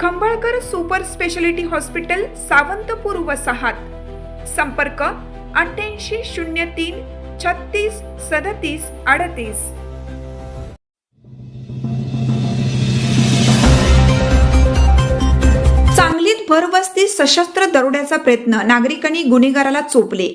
Khambalkar super speciality hospital Sawantpur वसाहात. संपर्क अठ्ठ्याऐंशी शून्य तीन छत्तीस सदतीस अडतीस. सांगलीत भरवस्ती सशस्त्र दरोड्याचा प्रयत्न नागरिकांनी गुन्हेगाराला चोपले.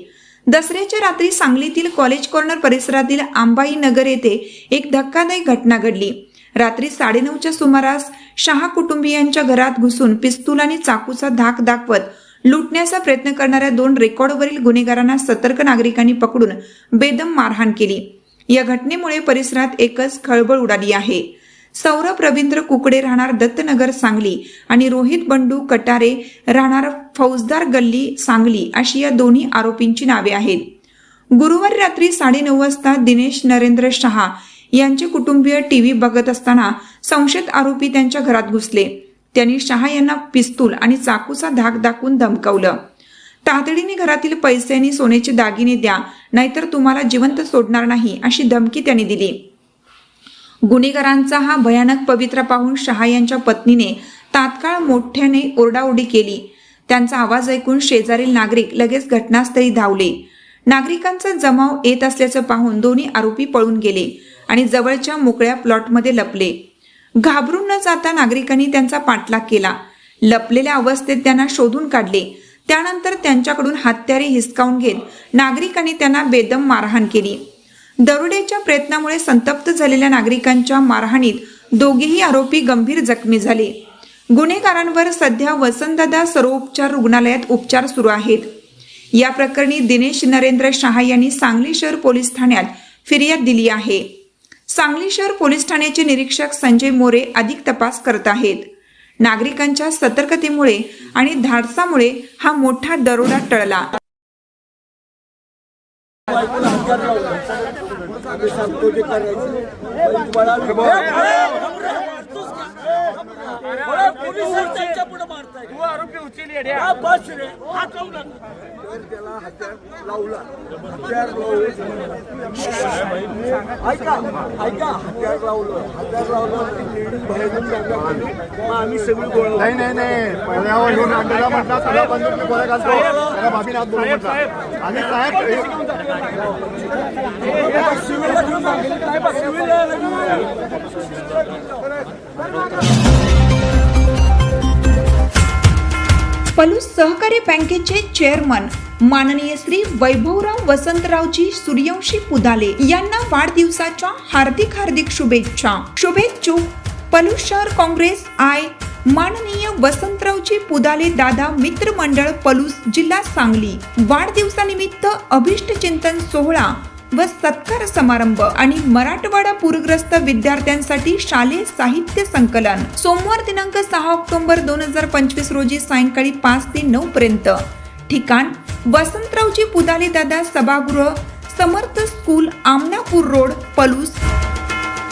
दसऱ्याच्या रात्री सांगलीतील कॉलेज कॉर्नर परिसरातील आंबाई नगर येथे एक धक्कादायक घटना घडली. रात्री साडेनऊच्या सुमारास शहा कुटुंबियांच्या घरात घुसून पिस्तूल आणि चाकूचा धाक दाखवत लुटण्याचा प्रयत्न करणाऱ्या दोन रेकॉर्डवरील गुन्हेगारांना सतर्क नागरिकांनी पकडून बेदम मारहाण केली. या घटनेमुळे परिसरात एकच खळबळ उडाली आहे. सौरभ रवींद्र कुकडे राहणार दत्तनगर सांगली आणि रोहित बंडू कटारे राहणार फौजदार गल्ली सांगली अशी या दोन्ही आरोपींची नावे आहेत. गुरुवारी रात्री साडेनऊ वाजता दिनेश नरेंद्र शहा यांचे कुटुंबीय टीव्ही बघत असताना संशयित आरोपी त्यांच्या घरात घुसले. त्यांनी शहा यांना पिस्तूल आणि चाकूचा धाक दाखवून धमकावलं. तातडीने घरातील पैसे आणि सोन्याचे दागिने द्या नाहीतर तुम्हाला जिवंत सोडणार नाही अशी धमकी त्यांनी दिली. गुन्हेगारांचा हा भयानक पवित्रा पाहून शहा यांच्या पत्नीने तात्काळ मोठ्याने ओरडाओरडी केली. त्यांचा आवाज ऐकून शेजारील नागरिक लगेच घटनास्थळी धावले. नागरिकांचा जमाव येत असल्याचं पाहून दोन्ही आरोपी पळून गेले. आणि जवळच्या मोकळ्या प्लॉटमध्ये लपले. घाबरून न जाता नागरिकांनी त्यांचा पाठलाग केला. लपलेल्या अवस्थेत त्यांना शोधून काढले. त्यानंतर त्यांच्याकडून हत्यारे हिसकावून घेत नागरिकांनी त्यांना बेदम मारहाण केली. दरोड्याच्या प्रयत्नामुळे संतप्त झालेल्या नागरिकांच्या मारहाणीत दोघेही आरोपी गंभीर जखमी झाले. गुन्हेगारांवर सध्या वसंतदादा सर्वोपचार रुग्णालयात उपचार सुरू आहेत. या प्रकरणी दिनेश नरेंद्र शहा यांनी सांगली शहर पोलीस ठाण्यात फिर्याद दिली आहे. सांगली शहर पोलीस ठाण्याचे निरीक्षक संजय मोरे अधिक तपास करत आहेत. नागरिकांच्या सतर्कतेमुळे आणि धाडसामुळे हा मोठा दरोडा टळला. सांगतो करायचं बळा तू येड्या तर त्याला हत्यार लावला हत्यार लावलं ऐका ऐका. हत्यार लावलं हत्यार लावलं ती लेडीज बाहेरून दंगा केली मग आम्ही सगळी गोळा नाही नाही. नाही पहिल्यावर घेऊन अंड्याला म्हटला तुला बंदूक मी गोळ्या घालतो. त्याला भाभी हात बोलू म्हटला. आणि साहेब सिव्हिलला घेऊन काय सिव्हिलला घेऊन पलूस सहकारी बँकेचे चेअरमन माननीय श्री वैभवराव वसंतरावजी सूर्यवंशी पुदाले यांना वाढदिवसाच्या हार्दिक हार्दिक शुभेच्छा. शुभेच्छुक पलू शहर काँग्रेस आय. माननीय वसंतरावजी पुदाले दादा मित्र मंडळ पलूस जिल्हा सांगली. वाढदिवसानिमित्त अभिष्ट चिंतन सोहळा. व सत्कार समारंभ आणि मराठवाडा पूरग्रस्त विद्यार्थ्यांसाठी शालेय साहित्य संकलन. सोमवार दिनांक सहा ऑक्टोबर दोन हजार पंचवीस रोजी सायंकाळी पाच ते नऊ पर्यंत. ठिकाण वसंतरावजी पुदाले दादा सभागृह समर्थ स्कूल आमनापूर रोड पलूस